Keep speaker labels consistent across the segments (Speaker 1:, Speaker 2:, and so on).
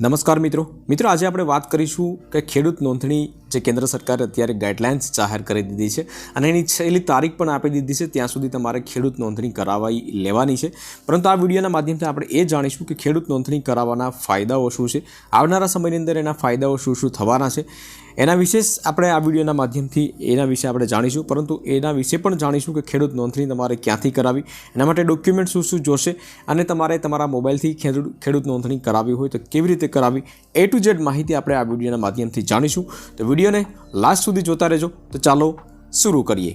Speaker 1: નમસ્કાર મિત્રો. મિત્રો આજે આપણે વાત કરીશું કે ખેડૂત નોંધણી જે કેન્દ્ર સરકારે અત્યારે ગાઈડલાઇન્સ જાહેર કરી દીધી છે અને એની છેલ્લી તારીખ પણ આપી દીધી છે, ત્યાં સુધી તમારે ખેડૂત નોંધણી કરાવાઈ લેવાની છે. પરંતુ આ વિડીયોના માધ્યમથી આપણે એ જાણીશું કે ખેડૂત નોંધણી કરાવવાના ફાયદાઓ શું છે, આવનારા સમયની અંદર એના ફાયદાઓ શું શું થવાના છે. એના વિશે આપણે આ વિડીયોના માધ્યમથી એના વિશે આપણે જાણીશું, પરંતુ એના વિશે પણ જાણીશું કે ખેડૂત નોંધણી તમારે ક્યાંથી કરાવી, એના માટે ડોક્યુમેન્ટ શું શું જોશે અને તમારે તમારા મોબાઈલથી ખેડૂત ખેડૂત નોંધણી કરાવવી હોય તો કેવી રીતે કરાવી એ ટુ ઝેડ માહિતી આપણે આ વિડીયોના માધ્યમથી જાણીશું. તો વિડીયોને લાસ્ટ સુધી જોતા રહેજો. તો ચાલો શરૂ કરીએ.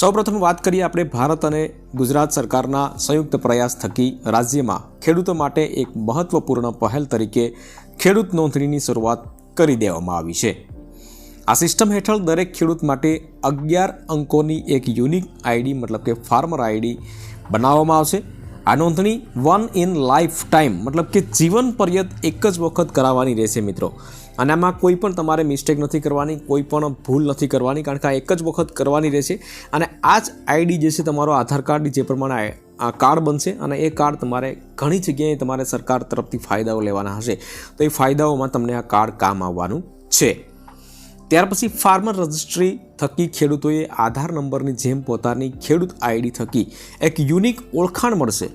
Speaker 1: સૌપ્રથમ વાત કરીએ આપણે ભારત અને ગુજરાત સરકારના સંયુક્ત પ્રયાસ થકી રાજ્યમાં ખેડૂતો માટે એક મહત્વપૂર્ણ પહેલ તરીકે ખેડૂત નોંધણીની શરૂઆત કરી દેવામાં આવી છે. આ સિસ્ટમ હેઠળ દરેક ખેડૂત માટે અગિયાર અંકોની એક યુનિક આઈડી મતલબ કે ફાર્મર આઈડી બનાવવામાં આવશે. આ નોંધણી વન ઇન લાઈફ ટાઈમ મતલબ કે જીવન પર્યત એક જ વખત કરાવવાની રહેશે મિત્રો. અને આમાં કોઈ પણ તમારે મિસ્ટેક નથી કરવાની, કોઈ પણ ભૂલ નથી કરવાની, કારણ કે આ એક જ વખત કરવાની રહેશે. અને આ જ આઈડી જે છે તમારો આધાર કાર્ડ, જે પ્રમાણે આ કાર્ડ બનશે અને એ કાર્ડ તમારે ઘણી જગ્યાએ તમારે સરકાર તરફથી ફાયદાઓ લેવાના હશે. તો એ ફાયદાઓમાં તમને આ કાર્ડ કામ આવવાનું છે. ત્યાર પછી ફાર્મર રજિસ્ટ્રી થકી ખેડૂતોએ આધાર નંબરની જેમ પોતાની ખેડૂત આઈડી થકી એક યુનિક ઓળખાણ મળશે.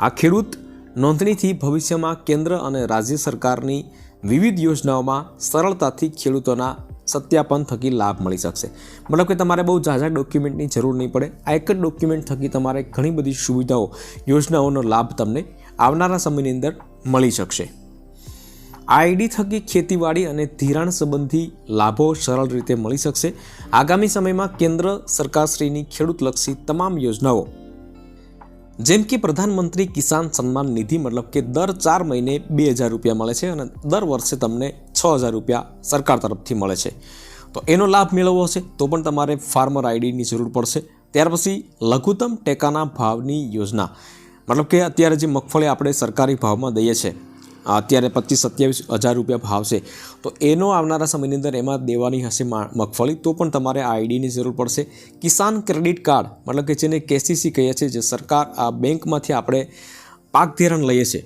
Speaker 1: આ ખેડૂત નોંધણીથી ભવિષ્યમાં કેન્દ્ર અને રાજ્ય સરકારની વિવિધ યોજનાઓમાં સરળતાથી ખેડૂતોના સત્યાપન થકી લાભ મળી શકશે. મતલબ કે તમારે બહુ ઝાઝા ડોક્યુમેન્ટની જરૂર નહીં પડે. આ એક જ ડોક્યુમેન્ટ થકી તમારે ઘણી બધી સુવિધાઓ, યોજનાઓનો લાભ તમને આવનારા સમયની અંદર મળી શકશે. આઈડી થકી ખેતીવાડી અને ધિરાણ સંબંધી લાભો સરળ રીતે મળી શકશે. આગામી સમયમાં કેન્દ્ર સરકારશ્રીની ખેડૂતલક્ષી તમામ યોજનાઓ. જેમ કે પ્રધાનમંત્રી કિસાન સન્માન નિધિ મતલબ કે દર ચાર મહિને બે હજાર રૂપિયા મળે છે અને દર વર્ષે તમને છ હજાર રૂપિયા સરકાર તરફથી મળે છે. તો એનો લાભ મેળવવો હશે તો પણ તમારે ફાર્મર આઈડીની જરૂર પડશે. ત્યાર પછી લઘુત્તમ ટેકાના ભાવની યોજના. મતલબ કે અત્યારે જે મગફળી આપણે સરકારી ભાવમાં દઈએ છીએ અત્યારે પચીસ સત્યાવીસ હજાર રૂપિયા ભાવ છે. તો એનો આવનારા સમયની અંદર એમાં દેવાની હશે મગફળી. તો પણ તમારે આ આઈડીની જરૂર પડશે. કિસાન ક્રેડિટ કાર્ડ, મતલબ કે જેને કેસીસી કહીએ છીએ, જે સરકાર આ બેંકમાંથી આપણે પાક ધિરણ લઈએ છીએ.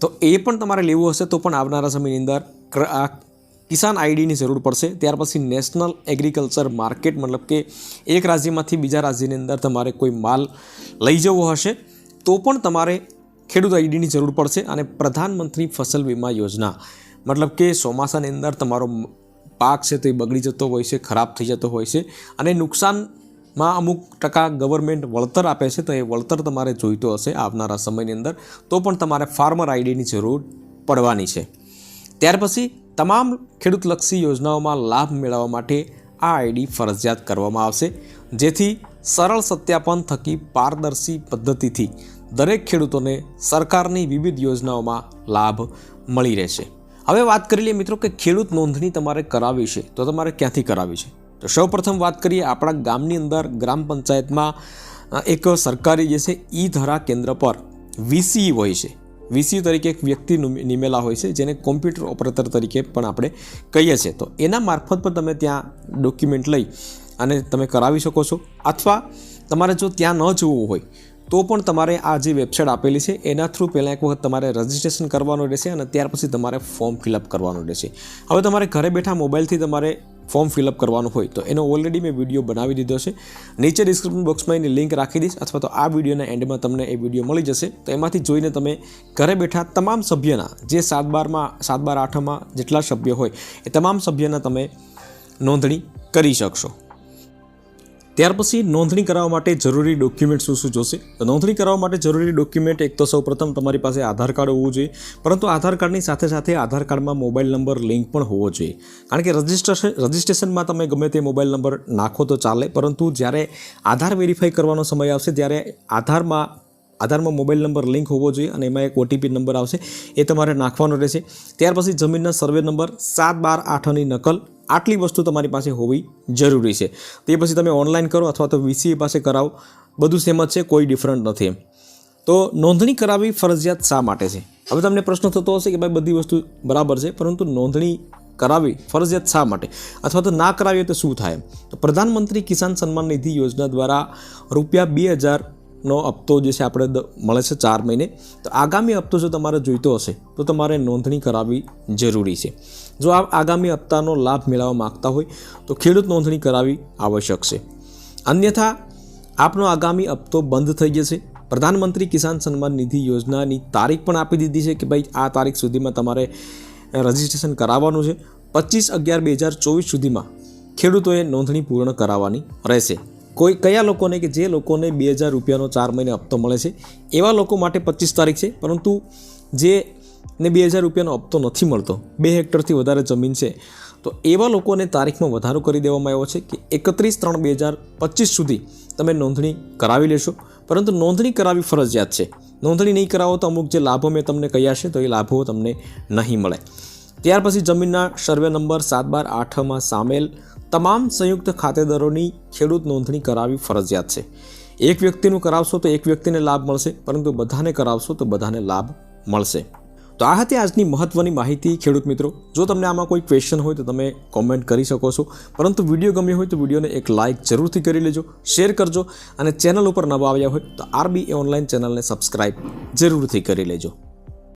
Speaker 1: તો એ પણ તમારે લેવું હશે તો પણ આવનારા સમયની અંદર આ કિસાન આઈડીની જરૂર પડશે. ત્યાર પછી નેશનલ એગ્રીકલ્ચર માર્કેટ, મતલબ કે એક રાજ્યમાંથી બીજા રાજ્યની અંદર તમારે કોઈ માલ લઈ જવો હશે. તો પણ તમારે ખેડૂત આઈડીની જરૂર પડશે અને પ્રધાનમંત્રી ફસલ વીમા યોજના. મતલબ કે ચોમાસાની અંદર તમારો પાક છે તે બગડી જતો હોય છે, ખરાબ થઈ જતો હોય છે અને નુકસાનમાં અમુક ટકા ગવર્મેન્ટ વળતર આપે છે તો એ વળતર તમારે જોઈતો હશે આવનારા સમયની અંદર. તો પણ તમારે ફાર્મર આઈડીની જરૂર પડવાની છે. ત્યાર પછી તમામ ખેડૂતલક્ષી યોજનાઓમાં લાભ મેળવવા માટે આ આઈડી ફરજિયાત કરવામાં આવશે. જેથી સરળ સત્યાપન થકી પારદર્શી પદ્ધતિથી દરેક ખેડૂતોને સરકારની વિવિધ યોજનાઓમાં લાભ મળી રહેશે. હવે વાત કરી લઈએ મિત્રો કે ખેડૂત નોંધણી તમારે કરાવી છે, તો તમારે ક્યાંથી કરાવી છે? તો સૌપ્રથમ વાત કરીએ, આપણા ગામની અંદર ગ્રામ પંચાયતમાં એક સરકારી જે છે ઈ ધરા કેન્દ્ર પર વીસી હોય છે. વીસી તરીકે એક વ્યક્તિ નિમેલા હોય છે, જેને કોમ્પ્યુટર ઓપરેટર તરીકે પણ આપણે કહીએ છીએ. તો એના મારફત પણ તમે ત્યાં ડોક્યુમેન્ટ લઈ અને તમે કરાવી શકો છો. અથવા તમારે જો ત્યાં ન જવું હોય તો પણ તમારે આ જે વેબસાઇટ આપેલી છે, એના થ્રુ પહેલાં એક વખત તમારે રજિસ્ટ્રેશન કરવાનું રહેશે અને ત્યાર પછી તમારે ફોર્મ ફિલઅપ કરવાનું રહેશે. હવે તમારે ઘરે બેઠા મોબાઈલથી તમારે ફોર્મ ફિલઅપ કરવાનું હોય તો એનો ઓલરેડી મેં વીડિયો બનાવી દીધો છે. નીચે ડિસ્ક્રિપ્શન બોક્સમાં એની લિંક રાખી દઈશ અથવા તો આ વિડીયોના એન્ડમાં તમને એ વીડિયો મળી જશે. તો એમાંથી જોઈને તમે ઘરે બેઠા તમામ સભ્યના જે સાત બારમાં, સાત બાર આઠમાં જેટલા સભ્ય હોય, એ તમામ સભ્યના તમે નોંધણી કરી શકશો. ત્યાર પછી નોંધણી કરાવવા માટે જરૂરી ડોક્યુમેન્ટ શું શું જોશે? નોંધણી કરાવવા માટે જરૂરી ડોક્યુમેન્ટ એક તો સૌપ્રથમ તમારી પાસે આધાર કાર્ડ હોવું જોઈએ, પરંતુ આધાર કાર્ડની સાથે સાથે આધાર કાર્ડમાં મોબાઈલ નંબર, લિંક પણ હોવો જોઈએ. કારણ કે રજિસ્ટ્રેશન રજિસ્ટ્રેશનમાં તમે ગમે તે મોબાઈલ નંબર નાખો તો ચાલે, પરંતુ જ્યારે આધાર વેરીફાઈ કરવાનો સમય આવશે, ત્યારે આધારમાં આધારમાં મોબાઈલ નંબર, લિંક હોવો જોઈએ અને એમાં એક ઓટીપી નંબર આવશે, એ તમારે નાખવાનો રહેશે. ત્યાર પછી જમીનના સર્વે નંબર સાત બાર આઠની નકલ આટલી વસ્તુ તમારી પાસે હોવી જરૂરી છે. તે પછી તમે ઓનલાઈન કરો અથવા તો વીસીએ પાસે કરાવો. બધું સેમ જ છે, કોઈ ડિફરન્ટ નથી. તો નોંધણી કરાવવી ફરજિયાત શા માટે છે? હવે તમને પ્રશ્ન થતો હશે કે ભાઈ બધી વસ્તુ બરાબર છે, પરંતુ નોંધણી કરાવી ફરજિયાત શા માટે? અથવા તો ના કરાવીએ તો શું થાય? તો પ્રધાનમંત્રી કિસાન સન્માન નિધિ યોજના દ્વારા રૂપિયા બે હજાર નો હપ્તો જે છે આપણે મળે છે ચાર મહિને, તો આગામી હપ્તો જો તમારે જોઈતો હશે, તો તમારે નોંધણી કરાવવી જરૂરી છે. જો આ આગામી હપ્તાનો લાભ મેળવવા માગતા હોય, તો ખેડૂત નોંધણી કરાવવી આવશ્યક છે. અન્યથા, આપનો આગામી હપ્તો બંધ થઈ જશે. પ્રધાનમંત્રી કિસાન સન્માન નિધિ યોજનાની તારીખ પણ આપી દીધી છે કે ભાઈ, આ તારીખ સુધીમાં તમારે રજિસ્ટ્રેશન કરાવવાનું છે. પચીસ અગિયાર બે હજાર ચોવીસ સુધીમાં ખેડૂતોએ નોંધણી પૂર્ણ કરાવવાની રહેશે. કોઈ કયા લોકોને કે જે લોકોને બે હજાર રૂપિયાનો ચાર મહિને હપ્તો મળે છે, એવા લોકો માટે પચીસ તારીખ છે. પરંતુ જે ને બે હજાર રૂપિયાનો હપ્તો નથી મળતો, બે હેક્ટરથી વધારે જમીન છે, તો એવા લોકોને તારીખમાં વધારો કરી દેવામાં આવ્યો છે કે એકત્રીસ ત્રણ બે હજાર પચીસ સુધી તમે નોંધણી કરાવી લેશો. પરંતુ નોંધણી કરાવી ફરજિયાત છે. નોંધણી નહીં કરાવો તો અમુક જે લાભો મેં તમને કહ્યા છે, તો એ લાભો તમને નહીં મળે. ત્યાર પછી જમીનના સર્વે નંબર સાત બાર આઠમાં સામેલ તમામ સંયુક્ત ખાતેદારોની ખેડૂત નોંધણી કરાવવી ફરજિયાત છે. એક વ્યક્તિનું કરાવશો તો એક વ્યક્તિને લાભ મળશે, પરંતુ બધાને કરાવશો તો બધાને લાભ મળશે. તો આ હતી આજની મહત્ત્વની માહિતી, ખેડૂત મિત્રો. જો તમને આમાં કોઈ ક્વેશ્ચન હોય તો તમે કોમેન્ટ કરી શકો છો. પરંતુ વીડિયો ગમ્યો હોય તો વિડીયોને એક લાઇક જરૂરથી કરી લેજો શેર કરજો, અને ચેનલ ઉપર નવા આવ્યા હોય તો આરબી ઓનલાઈન ચેનલને સબસ્ક્રાઈબ જરૂરથી કરી લેજો.